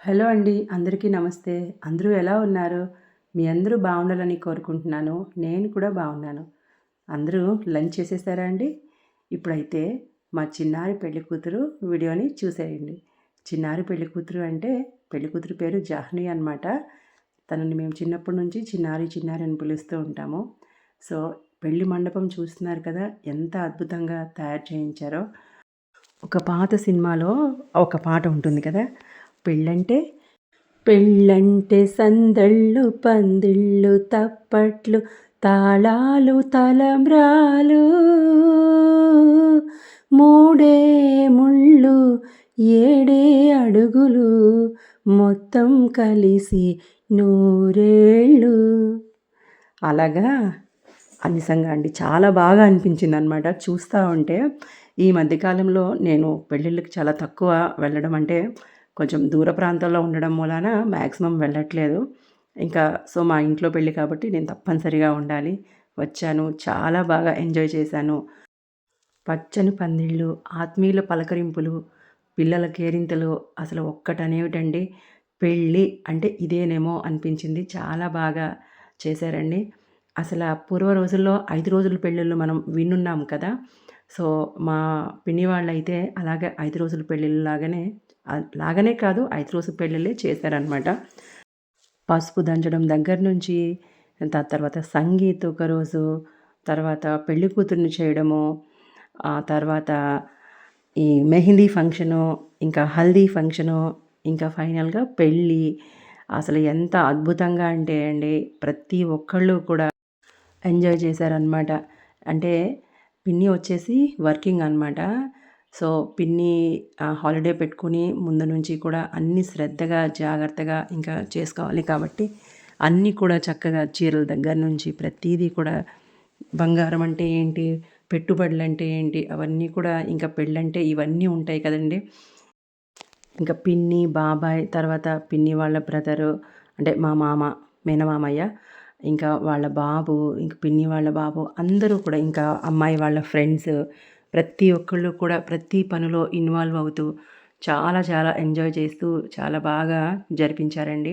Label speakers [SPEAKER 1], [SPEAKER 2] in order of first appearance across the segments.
[SPEAKER 1] Hello అండి అందరికీ నమస్తే. అందరూ ఎలా ఉన్నారు? మీ అందరూ బాగుండాలని కోరుకుంటున్నాను. నేను కూడా బాగున్నాను. అందరూ లంచ్ చేసేసారా అండి? ఇప్పుడైతే మా చిన్నారి పెళ్ళి కూతురు వీడియోని చూసేయండి. చిన్నారి పెళ్ళి కూతురు అంటే పెళ్ళి కూతురు పేరు జాహ్నవి అనమాట తనని మేము చిన్నప్పటి నుంచి చిన్నారి చిన్నారి అని పిలుస్తూ ఉంటాము. సో పెళ్ళి మండపం చూస్తున్నారు కదా ఎంత అద్భుతంగా తయారు చేయించారో. ఒక పాత సినిమాలో ఒక పాట ఉంటుంది కదా పెళ్ళంటే? పెళ్ళంటే సందళ్ళు పందిళ్ళు తప్పట్లు తాళాలు తలంబ్రాలు మూడే ముళ్ళు ఏడే అడుగులు మొత్తం కలిసి నూరేళ్ళు. అలాగా? నిజంగా అండి. చాలా బాగా అనిపించింది అనమాట చూస్తూ ఉంటే ఈ మధ్యకాలంలో నేను పెళ్ళిళ్ళకి చాలా తక్కువ వెళ్ళడం అంటే కొంచెం దూర ప్రాంతంలో ఉండడం మూలాన మ్యాక్సిమం వెళ్ళట్లేదు. ఇంకా సో మా ఇంట్లో పెళ్ళి కాబట్టి నేను తప్పనిసరిగా ఉండాలి. వచ్చాను. చాలా బాగా ఎంజాయ్ చేశాను. పచ్చని పందిళ్ళు ఆత్మీయుల పలకరింపులు పిల్లల కేరింతలు అసలు ఒక్కటనేమిటండి? పెళ్ళి అంటే ఇదేనేమో అనిపించింది. చాలా బాగా చేశారండి. అసలు పూర్వ రోజుల్లో ఐదు రోజుల పెళ్ళిళ్ళు మనం వినున్నాం కదా. సో మా పిన్ని వాళ్ళైతే అలాగే ఐదు రోజుల పెళ్ళిళ్ళు లాగానే కాదు ఐదు రోజు పెళ్ళిళ్ళే చేశారనమాట పసుపు దంచడం దగ్గర నుంచి దాని తర్వాత సంగీత్ ఒకరోజు తర్వాత పెళ్ళి కూతుర్ని చేయడము ఆ తర్వాత ఈ మెహందీ ఫంక్షను ఇంకా హల్దీ ఫంక్షను ఇంకా ఫైనల్గా పెళ్ళి. అసలు ఎంత అద్భుతంగా అంటే అండి ప్రతి ఒక్కళ్ళు కూడా ఎంజాయ్ చేశారనమాట అంటే పిన్ని వచ్చేసి వర్కింగ్ అనమాట సో పిన్ని హాలిడే పెట్టుకుని ముందు నుంచి కూడా అన్ని శ్రద్ధగా జాగ్రత్తగా ఇంకా చేసుకోవాలి కాబట్టి అన్నీ కూడా చక్కగా చీరల దగ్గర నుంచి ప్రతీదీ కూడా బంగారం అంటే ఏంటి పెట్టుబడులు అంటే ఏంటి అవన్నీ కూడా ఇంకా పెళ్ళంటే ఇవన్నీ ఉంటాయి కదండి. ఇంకా పిన్ని బాబాయ్ తర్వాత పిన్ని వాళ్ళ బ్రదరు అంటే మా మామ మేనమామయ్య ఇంకా వాళ్ళ బాబు ఇంక పిన్ని వాళ్ళ బాబు అందరూ కూడా ఇంకా అమ్మాయి వాళ్ళ ఫ్రెండ్స్ ప్రతి ఒక్కళ్ళు కూడా ప్రతి పనిలో ఇన్వాల్వ్ అవుతూ చాలా చాలా ఎంజాయ్ చేస్తూ చాలా బాగా జరిపించారండి.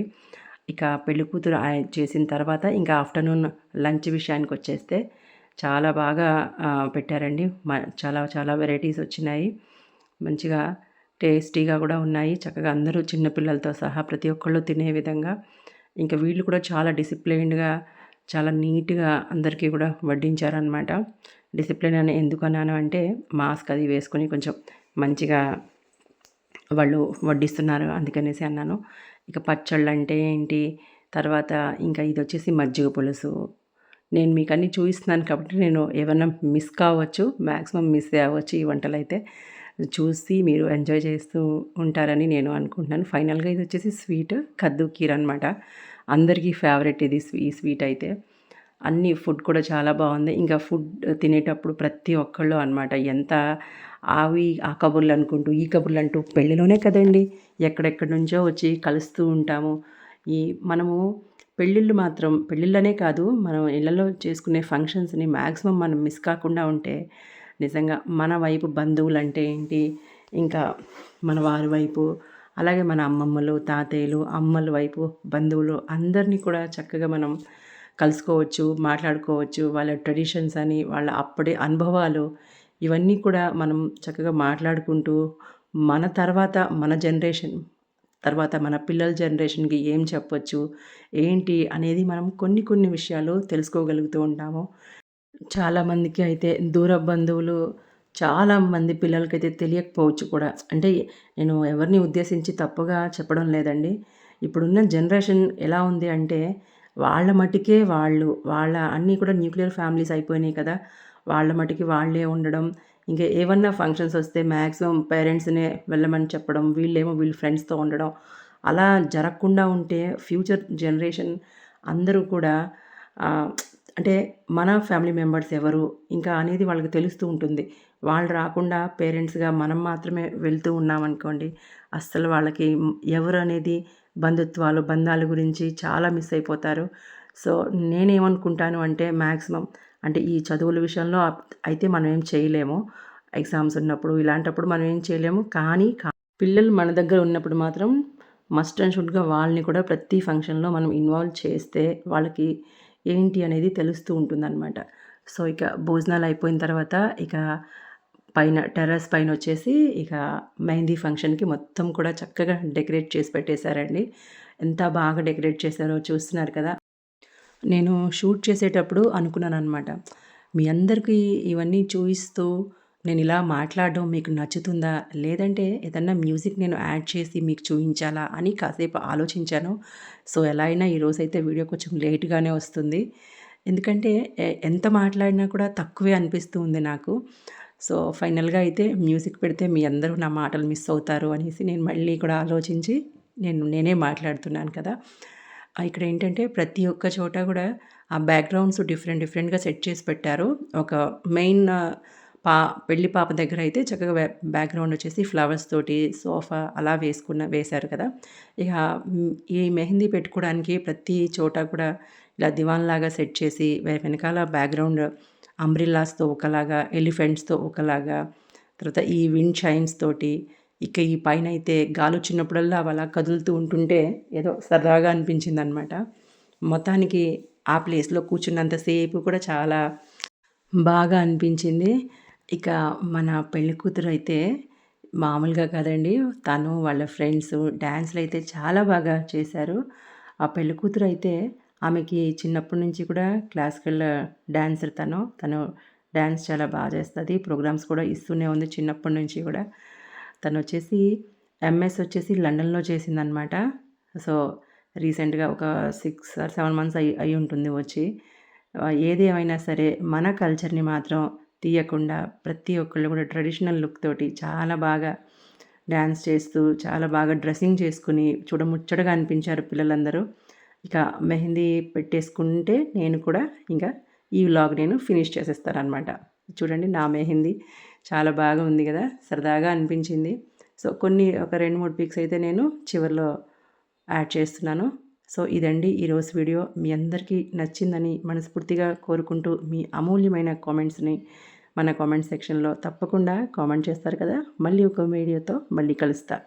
[SPEAKER 1] ఇక పెళ్ళి కూతురు చేసిన తర్వాత ఇంకా ఆఫ్టర్నూన్ లంచ్ విషయానికి వచ్చేస్తే చాలా బాగా పెట్టారండి. చాలా చాలా వెరైటీస్ వచ్చినాయి. మంచిగా టేస్టీగా కూడా ఉన్నాయి. చక్కగా అందరూ చిన్నపిల్లలతో సహా ప్రతి ఒక్కళ్ళు తినే విధంగా. ఇంకా వీళ్ళు కూడా చాలా డిసిప్లైన్డ్గా చాలా నీట్గా అందరికీ కూడా వడ్డించారనమాట డిసిప్లిన్ అని ఎందుకు అన్నాను అంటే మాస్క్ అది వేసుకొని కొంచెం మంచిగా వాళ్ళు వడ్డిస్తున్నారు అందుకనేసి అన్నాను. ఇక పచ్చళ్ళు అంటే ఏంటి? తర్వాత ఇంకా ఇది వచ్చేసి మజ్జిగ పులుసు. నేను మీకు అన్నీ చూపిస్తున్నాను కాబట్టి నేను ఏమన్నా మిస్ కావచ్చు మ్యాక్సిమం మిస్ అవ్వచ్చు ఈ వంటలు అయితే చూసి మీరు ఎంజాయ్ చేస్తూ ఉంటారని నేను అనుకుంటున్నాను. ఫైనల్గా ఇది వచ్చేసి స్వీట్ కద్దు కీర్ అనమాట అందరికీ ఫేవరెట్ ఇది ఈ స్వీట్ అయితే. అన్ని ఫుడ్ కూడా చాలా బాగుంది. ఇంకా ఫుడ్ తినేటప్పుడు ప్రతి ఒక్కళ్ళు అనమాట ఎంత అవి ఆ కబుర్లు అనుకుంటూ ఈ కబుర్లు అంటూ పెళ్ళిలోనే కదండి. ఎక్కడెక్కడి నుంచో వచ్చి కలుస్తూ ఉంటాము. ఈ మనము పెళ్ళిళ్ళు మాత్రం పెళ్ళిళ్ళనే కాదు మనం ఇళ్ళలో చేసుకునే ఫంక్షన్స్ని మ్యాక్సిమం మనం మిస్ కాకుండా ఉంటే నిజంగా మన వైపు బంధువులు అంటే ఏంటి? ఇంకా మన వారి వైపు అలాగే మన అమ్మమ్మలు తాతయ్యలు అమ్మల వైపు బంధువులు అందరినీ కూడా చక్కగా మనం కలుసుకోవచ్చు మాట్లాడుకోవచ్చు. వాళ్ళ ట్రెడిషన్స్ అని వాళ్ళ అప్పటి అనుభవాలు ఇవన్నీ కూడా మనం చక్కగా మాట్లాడుకుంటూ మన తర్వాత మన జనరేషన్ తర్వాత మన పిల్లల జనరేషన్కి ఏం చెప్పొచ్చు ఏంటి అనేది మనం కొన్ని కొన్ని విషయాలు తెలుసుకోగలుగుతూ ఉంటాము. చాలామందికి అయితే దూర బంధువులు చాలా మంది పిల్లలకైతే తెలియకపోవచ్చు కూడా. అంటే నేను ఎవరిని ఉద్దేశించి తప్పుగా చెప్పడం లేదండి. ఇప్పుడున్న జనరేషన్ ఎలా ఉంది అంటే వాళ్ళ మటుకే వాళ్ళు వాళ్ళ అన్నీ కూడా న్యూక్లియర్ ఫ్యామిలీస్ అయిపోయినాయి కదా. వాళ్ళ మటుకి వాళ్ళే ఉండడం ఇంకా ఏమన్నా ఫంక్షన్స్ వస్తే మ్యాక్సిమం పేరెంట్స్నే వెళ్ళమని చెప్పడం వీళ్ళేమో వీళ్ళ ఫ్రెండ్స్తో ఉండడం అలా జరగకుండా ఉంటే ఫ్యూచర్ జనరేషన్ అందరూ కూడా అంటే మన ఫ్యామిలీ మెంబర్స్ ఎవరు ఇంకా అనేది వాళ్ళకి తెలుస్తూ ఉంటుంది. వాళ్ళు రాకుండా పేరెంట్స్గా మనం మాత్రమే వెళ్తూ ఉన్నామనుకోండి అస్సలు వాళ్ళకి ఎవరు అనేది బంధుత్వాలు బంధాల గురించి చాలా మిస్ అయిపోతారు. సో నేనేమనుకుంటాను అంటే మ్యాక్సిమం అంటే ఈ చదువుల విషయంలో అయితే మనం ఏం చేయలేము. ఎగ్జామ్స్ ఉన్నప్పుడు ఇలాంటప్పుడు మనం ఏం చేయలేము. కానీ పిల్లలు మన దగ్గర ఉన్నప్పుడు మాత్రం మస్ట్ అండ్ షుడ్‌గా వాళ్ళని కూడా ప్రతి ఫంక్షన్‌లో మనం ఇన్వాల్వ్ చేస్తే వాళ్ళకి ఏంటి అనేది తెలుస్తూ ఉంటుందనమాట. సో, ఇక భోజనాలు అయిపోయిన తర్వాత ఇక పైన టెర్రస్ పైన వచ్చేసి ఇక మెహందీ ఫంక్షన్‌కి మొత్తం కూడా చక్కగా డెకరేట్ చేసి పెట్టేశారండి. ఎంత బాగా డెకరేట్ చేశారో చూస్తున్నారు కదా! నేను షూట్ చేసేటప్పుడు అనుకున్నాను అనమాట మీ అందరికీ ఇవన్నీ చూపిస్తూ నేను ఇలా మాట్లాడడం మీకు నచ్చుతుందా? లేదంటే ఏదన్నా మ్యూజిక్ నేను యాడ్ చేసి మీకు చూపించాలా అని కాసేపు ఆలోచించాను. సో, ఎలా అయినా ఈరోజు అయితే వీడియో కొంచెం లేట్‌గానే వస్తుంది. ఎందుకంటే ఎంత మాట్లాడినా కూడా తక్కువే అనిపిస్తూ ఉంది నాకు. సో, ఫైనల్‌గా అయితే మ్యూజిక్ పెడితే మీ అందరూ నా మాటలు మిస్ అవుతారు అనేసి నేను మళ్ళీ కూడా ఆలోచించి నేను నేనే మాట్లాడుతున్నాను కదా! ఇక్కడ ఏంటంటే ప్రతి ఒక్క చోట కూడా ఆ బ్యాక్‌గ్రౌండ్స్ డిఫరెంట్ డిఫరెంట్‌గా సెట్ చేసి పెట్టారు. ఒక మెయిన్ పా పెళ్ళి పాప దగ్గర అయితే చక్కగా బ్యాక్‌గ్రౌండ్ వచ్చేసి ఫ్లవర్స్ తోటి సోఫా అలా వేసుకున్న వేశారు కదా! ఇక ఈ మెహందీ పెట్టుకోవడానికి ప్రతి చోట కూడా ఇలా దివాన్ లాగా సెట్ చేసి వెనకాల బ్యాక్‌గ్రౌండ్ అంబ్రిల్లాస్తో ఒకలాగా, ఎలిఫెంట్స్‌తో ఒకలాగా, తర్వాత ఈ విండ్ షైన్స్ తోటి, ఇక ఈ పైన అయితే పైనైతే గాలొచ్చినప్పుడల్లా అలా కదులుతూ ఉంటుంటే ఏదో సరదాగా అనిపించింది అనమాట మొత్తానికి ఆ ప్లేస్‌లో కూర్చున్నంత సేపు కూడా చాలా బాగా అనిపించింది. ఇక మన పెళ్ళి అయితే మామూలుగా కాదండి. తను వాళ్ళ ఫ్రెండ్స్ డాన్స్‌లయితే చాలా బాగా చేశారు. ఆ పెళ్ళి అయితే ఆమెకి చిన్నప్పటి నుంచి కూడా క్లాసికల్ డ్యాన్సర్ తను. తను డ్యాన్స్ చాలా బాగా చేస్తుంది ప్రోగ్రామ్స్ కూడా ఇస్తూనే ఉంది చిన్నప్పటి నుంచి కూడా. తను వచ్చేసి ఎంఎస్ వచ్చేసి లండన్‌లో చేసిందనమాట. సో, రీసెంట్‌గా ఒక సిక్స్ ఆర్ సెవెన్ మంత్స్ అయి అయ్యి ఉంటుంది వచ్చి. ఏది ఏమైనా సరే మన కల్చర్‌ని మాత్రం తీయకుండా ప్రతి ఒక్కళ్ళు కూడా ట్రెడిషనల్ లుక్ తోటి చాలా బాగా డ్యాన్స్ చేస్తూ, చాలా బాగా డ్రెస్సింగ్ చేసుకుని చూడముచ్చటగా అనిపించారు పిల్లలందరూ. ఇక మెహందీ పెట్టేసుకుంటే నేను కూడా ఇంకా ఈ వ్లాగ్ నేను ఫినిష్ చేసేస్తాననమాట. చూడండి నా మెహందీ చాలా బాగా ఉంది కదా సరదాగా అనిపించింది. సో, కొన్ని ఒక 2, 3 పిక్స్ అయితే నేను చివరిలో యాడ్ చేస్తున్నాను. సో, ఇదండి ఈరోజు వీడియో. మీ అందరికీ నచ్చిందని మనస్ఫూర్తిగా కోరుకుంటూ మీ అమూల్యమైన కామెంట్స్‌ని మన కామెంట్ సెక్షన్‌లో తప్పకుండా కామెంట్ చేస్తారు కదా! మళ్ళీ ఒక వీడియోతో మళ్ళీ కలుస్తా.